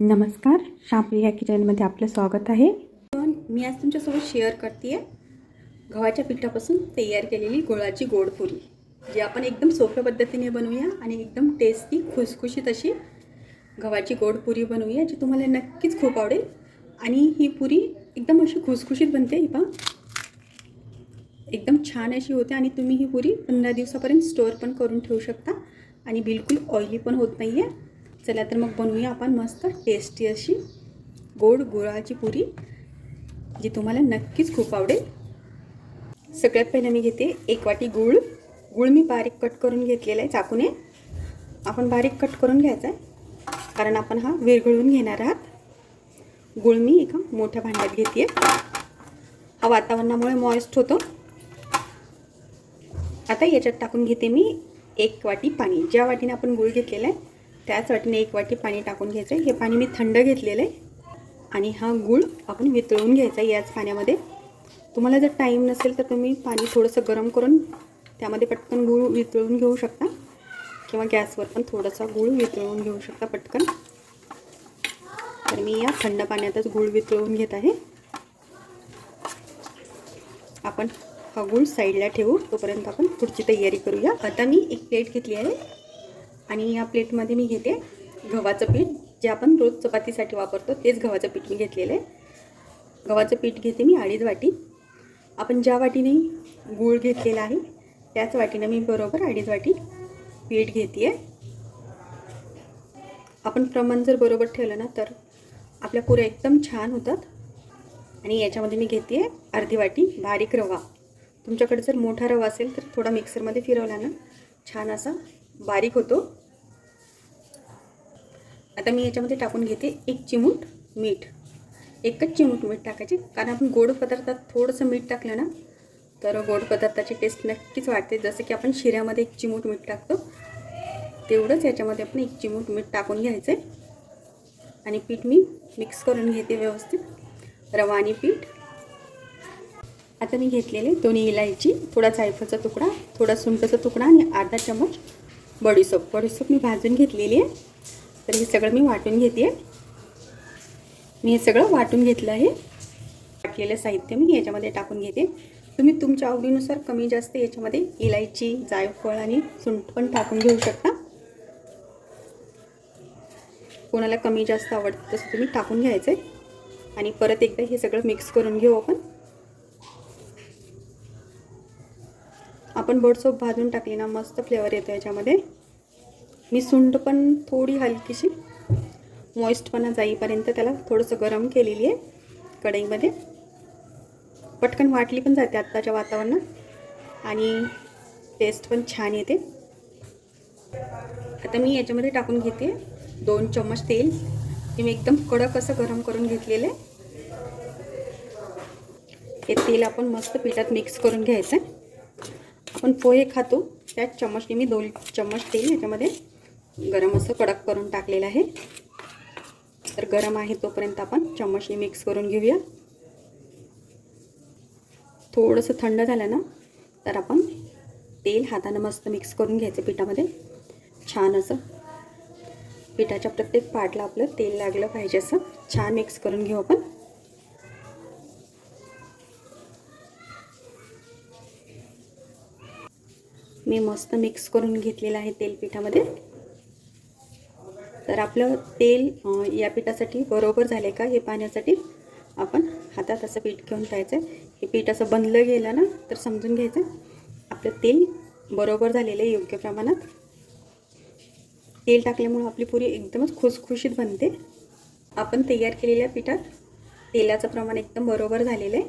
नमस्कार शापली ह्या किचनमध्ये आपलं स्वागत आहे. पण मी आज तुमच्यासोबत शेअर करते गव्हाच्या पिठापासून तयार केलेली गुळाची गोड पुरी जी आपण एकदम सोप्या पद्धतीने बनवूया आणि एकदम टेस्टी खुसखुशीत अशी गव्हाची गोड पुरी बनवूया जी तुम्हाला नक्कीच खूप आवडेल. आणि ही पुरी एकदम अशी खुसखुशीत बनते ही पहा एकदम छान अशी होते आणि तुम्ही ही पुरी पंधरा दिवसापर्यंत स्टोअर पण करून ठेवू शकता. आणि बिलकुल ऑइली पण होत नाही आहे चला तर मग बनवूया आपण मस्त टेस्टी अशी गोड गुळाची पुरी जी तुम्हाला नक्कीच खूप आवडेल. सगळ्यात पहिलं मी घेते एक वाटी गूळ. गूळ मी बारीक कट करून घेतलेला आहे चाकूने. आपण बारीक कट करून घ्यायचा आहे कारण आपण हा विरघळून घेणार आहात. गूळ मी एका मोठ्या भांड्यात घेते हा वातावरणामुळे मॉइस्ट होतो. आता याच्यात टाकून घेते मी एक वाटी पाणी. ज्या वाटीने आपण गूळ घेतलेला आहे त्याच वाटीने एक वाटी पाणी टाकून घ्यायचं आहे. हे पाणी मी थंड घेतलेलं आहे. आणि हा गूळ आपण वितळून घ्यायचा आहे याच पाण्यामध्ये. तुम्हाला जर टाईम नसेल तर तुम्ही पाणी थोडंसं गरम करून त्यामध्ये पटकन गूळ वितळून घेऊ शकता. किंवा गॅसवर पण थोडासा गूळ वितळून घेऊ शकता पटकन. तर मी या थंड पाण्यातच गूळ वितळून घेत आहे. आपण हा गूळ साईडला ठेवू. तोपर्यंत आपण पुढची तयारी करूया. आता मी एक प्लेट घेतली आहे. आणि या प्लेटमध्ये मी घेते गव्हाचं पीठ. जे आपण रोज चपातीसाठी वापरतो तेच गव्हाचं पीठ मी घेतलेलं आहे. गव्हाचं पीठ घेते मी अडीच वाटी. आपण ज्या वाटीने गूळ घेतलेला आहे त्याच वाटीनं मी बरोबर अडीच वाटी पीठ घेते आहे आपण प्रमाण जर बरोबर ठेवलं ना तर आपल्या पुऱ्या एकदम छान होतात. आणि याच्यामध्ये मी घेते आहे अर्धी वाटी बारीक रवा. तुमच्याकडे जर मोठा रवा असेल तर थोडा मिक्सरमध्ये फिरवला ना छान असा बारीक होतो. आता मी याच्यामध्ये टाकून घेते एक चिमूट मीठ. एकच चिमूट मीठ टाकायचे. कारण आपण गोड पदार्थात थोडंसं मीठ टाकलं ना तर गोड पदार्थाची टेस्ट नक्कीच वाटते जसं की आपण शिऱ्यामध्ये एक चिमूट मीठ टाकतो तेवढंच याच्यामध्ये आपण एक चिमूट मीठ टाकून घ्यायचं आहे आणि पीठ मी मिक्स करून घेते व्यवस्थित. रवा आणि पीठ. आता मी घेतलेले दोन्ही इलायची थोडा जायफळचा तुकडा थोडा सुंठचा तुकडा आणि अर्धा चमच बडीसोप. बडीसोप मी भाजून घेतलेली आहे. तर हे सगळं मी वाटून घेते आहे मी हे सगळं वाटून घेतलं आहे. वाटलेलं साहित्य मी याच्यामध्ये टाकून घेते. तुम्ही तुमच्या आवडीनुसार कमी जास्त याच्यामध्ये इलायची जायफळ आणि सुंठ पण टाकून घेऊ शकता. कोणाला कमी जास्त आवडतं तसं तुम्ही टाकून घ्यायचं आहे आणि परत एकदा हे सगळं मिक्स करून घेऊ आपण. आपण बडसोप भाजून टाकली ना मस्त फ्लेवर येतो याच्यामध्ये. मी सुंड पण थोडी हलकीशी मॉइस्टपणा जाईपर्यंत त्याला थोडंसं गरम केलेली आहे कढईमध्ये. पटकन वाटली पण जाते आत्ताच्या वातावरणात आणि टेस्ट पण छान येते. आता मी याच्यामध्ये टाकून घेते दोन चम्मच तेल. ते मी एकदम कडक असं गरम करून घेतलेलं आहे. हे तेल आपण मस्त पिठात मिक्स करून घ्यायचं आहे. आपण पोहे खातो त्याच चम्मचने मी दोन चम्मच तेल याच्यामध्ये गरम असं कडक करून टाकलेलं आहे. तर गरम आहे तोपर्यंत आपण चम्मचने मिक्स करून घेऊया. थोडंसं थंड झालं ना तर आपण तेल हातानं मस्त मिक्स करून घ्यायचं पिठामध्ये. छान असं. पिठाच्या प्रत्येक पाटला आपलं तेल लागलं पाहिजे असं. छान मिक्स करून घेऊ आपण. मी मस्त मिक्स करून घेतलेलं आहे तेल पिठामध्ये. तर आपलं तेल या पिठासाठी बरोबर झाले का? हे पाण्यासाठी आपण हातात असं पीठ घेऊन पाहायचं हे पीठ असं बनलं गेलं ना तर समजून घ्यायचं आपलं तेल बरोबर झालेलं आहे योग्य प्रमाणात. तेल टाकल्यामुळं आपली पुरी एकदमच खुसखुशीत बनते. आपण तयार केलेल्या पिठात तेलाचं प्रमाण एकदम बरोबर झालेलं आहे.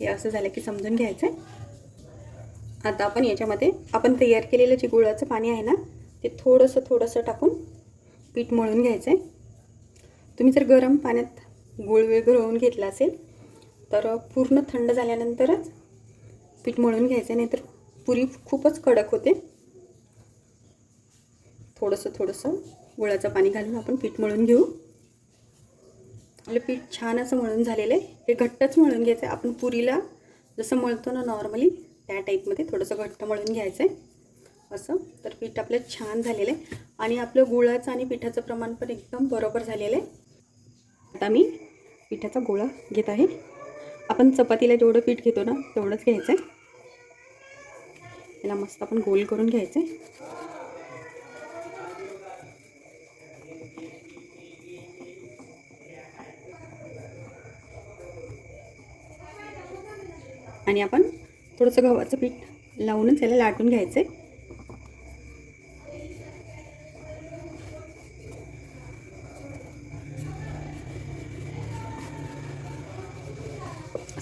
हे असं झालं की समजून घ्यायचं आहे आता आपण याच्यामध्ये आपण तयार केलेलं जे गुळाचं पाणी आहे ना ते थोडंसं थोडंसं टाकून पीठ मळून घ्यायचं आहे तुम्ही जर गरम पाण्यात गुळ विरघळवून घेतला असेल तर पूर्ण थंड झाल्यानंतरच पीठ मळून घ्यायचं आहे नाहीतर पुरी खूपच कडक होते. थोडंसं थोडंसं गुळाचं पाणी घालून आपण पीठ मळून घेऊ. आपलं पीठ छान असं मळून झालेलं आहे. हे घट्टच मळून घ्यायचं आहे आपण पुरीला जसं मळतो ना नॉर्मली त्या टाईपमध्ये थोडंसं घट्ट मळून घ्यायचं आहे असं. तर पीठ आपलं छान झालेलं. आहे आणि आपलं गुळाचं आणि पिठाचं प्रमाण पण एकदम बरोबर झालेलं आहे. आता मी पिठाचा गोळा घेत आहे. आपण चपातीला जेवढं पीठ घेतो ना तेवढंच घ्यायचं आहे याला मस्त आपण गोल करून घ्यायचं आहे आणि आपण थोडंसं गव्हाचं पीठ लावूनच याला लाटून घ्यायचं आहे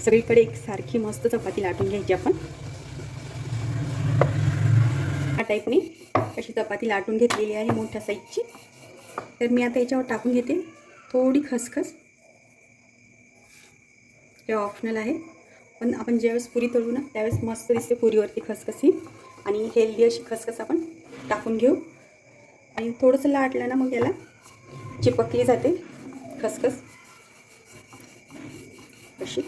सगळीकडे एक सारखी मस्त चपाती लाटून घ्यायची आपण. हा टाईपने अशी चपाती लाटून घेतलेली आहे मोठ्या साईजची तर मी आता याच्यावर टाकून घेते. थोडी खसखस. हे ऑप्शनल आहे. पण आपण ज्यावेळेस पुरी तळू ना त्यावेळेस मस्त दिसते पुरीवरती खसखस ही. आणि हेल्दी अशी खसखस आपण टाकून घेऊ. आणि थोडंसं लाटलं ना मग याला चिपकली जाते खसखस. अशी.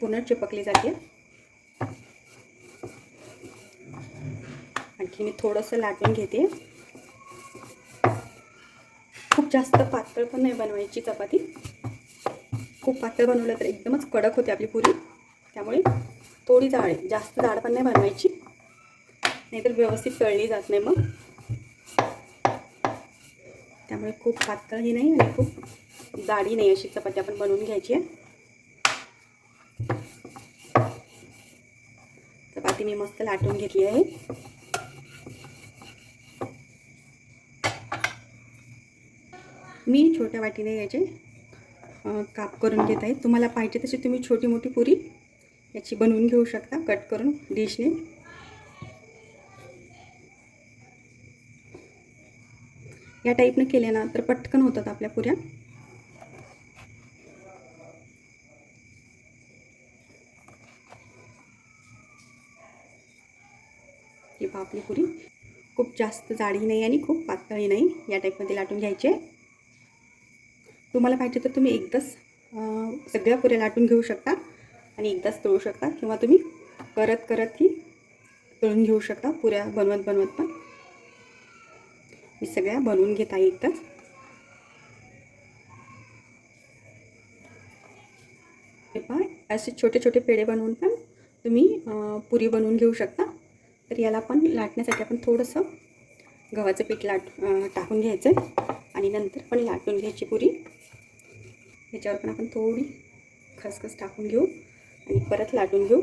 पूर्ण चिपकली जाते. आणखी मी थोडंसं लाटून घेते. खूप जास्त पातळ पण नाही बनवायची चपाती. खूप पातळ बनवलं तर एकदमच कडक होते आपली पुरी. त्यामुळे थोडी जाड जास्त जाड पण नाही बनवायची. नाहीतर व्यवस्थित तळली जात नाही मग. त्यामुळे खूप पातळही नाही आणि खूप जाडी नाही अशी चपाती आपण बनवून घ्यायची आहे. चपाती मी मस्त लाटून घेतली आहे. मी छोट्या वाटीने याचे काप करून घेत आहे. तुम्हाला पाहिजे तशी तुम्ही छोटी मोठी पुरी याची बनवून घेऊ शकता कट करून डिशने. या टाईपनं केल्या ना तर पटकन होतात आपल्या पुऱ्या ही पहा आपली पुरी खूप जास्त जाडी नाही आणि खूप पातळी नाही या टाईपमध्ये लाटून घ्यायचे. आहे तुम्हाला पाहिजे तर तुम्ही एकदाच सगळ्या पुऱ्या लाटून घेऊ शकता आणि एकदाच तळू शकता किंवा तुम्ही करत करत ही तळून घेऊ शकता पुऱ्या बनवत बनवत पण. मी सगळ्या बनवून घेत आहे एकदाच. हे पहा असे छोटे छोटे पेढे बनवून पण तुम्ही पुरी बनवून घेऊ शकता. तर याला पण लाटण्यासाठी आपण थोडंसं गव्हाचं पीठ लाट टाकून घ्यायचं आहे आणि नंतर पण लाटून घ्यायची पुरी. ह्याच्यावर पण आपण थोडी खसखस टाकून घेऊ आणि परत लाटून घेऊ.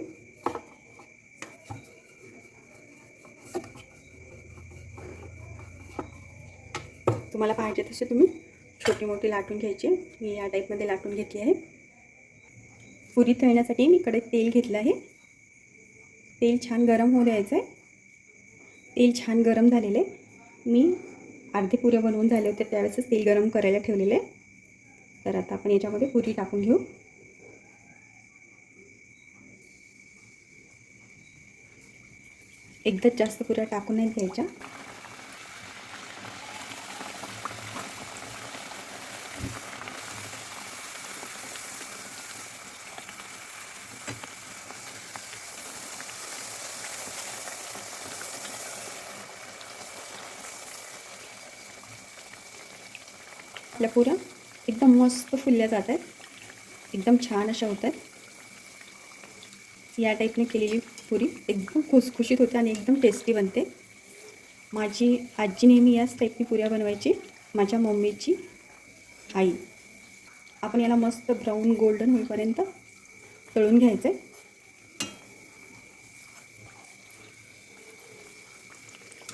तुम्हाला पाहिजे तसे तुम्ही छोटी मोठी लाटून घ्यायची. मी या टाईपमध्ये लाटून घेतली आहे. पुरी तळण्यासाठी मी कडे तेल घेतलं आहे. तेल छान गरम होऊ द्यायचं आहे तेल छान गरम झालेलं आहे. मी अर्धे पुऱ्या बनवून झाले होते त्यावेळेसच तेल गरम करायला ठेवलेलं. आहे तर आता आपण याच्यामध्ये पुरी टाकून घेऊ. एकदाच जास्त पुऱ्या टाकून नाही घ्यायच्या आपल्या पुऱ्या एकदम मस्त फुलल्या जात आहेत. एकदम छान अशा होत आहेत. या टाईपने केलेली पुरी एकदम खुसखुशीत होते आणि एकदम टेस्टी बनते. माझी आजी नेहमी याच टाईपनी पुऱ्या बनवायची माझ्या मम्मीची आई. आपण याला मस्त ब्राऊन गोल्डन होईपर्यंत तळून घ्यायचं आहे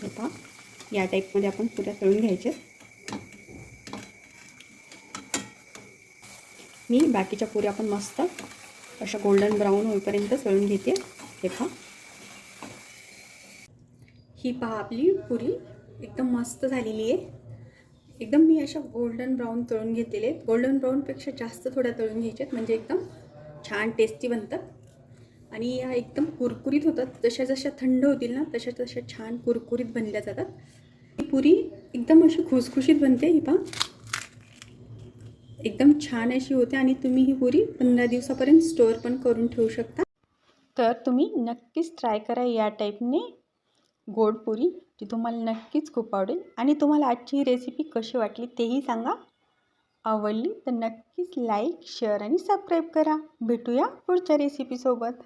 आता या टाईपमध्ये आपण पुऱ्या तळून घ्यायच्या. मी बाकीच्या पुऱ्या पण मस्त अशा गोल्डन ब्राऊन होईपर्यंत तळून घेते. हे पहा. ही पहा आपली पुरी. एकदम मस्त झालेली आहे. एकदम मी अशा गोल्डन ब्राऊन तळून घेतलेले आहेत. गोल्डन ब्राऊनपेक्षा जास्त थोड्या तळून घ्यायच्यात म्हणजे एकदम छान टेस्टी बनतात. आणि या एकदम कुरकुरीत होतात. जशा जशा थंड होतील ना तशा तशा छान कुरकुरीत बनल्या जातात. ही पुरी एकदम अशी खुसखुशीत बनते. ही पहा. एकदम छान अशी होते आणि तुम्ही ही पुरी पंधरा दिवसापर्यंत स्टोअर पण करून ठेवू शकता. तर तुम्ही नक्कीच ट्राय करा या टाईपने गोड पुरी. जी तुम्हाला नक्कीच खूप आवडेल. आणि तुम्हाला आजची रेसिपी कशी वाटली तेही सांगा. आवडली तर नक्कीच लाईक शेअर आणि सबस्क्राईब करा. भेटूया पुढच्या रेसिपीसोबत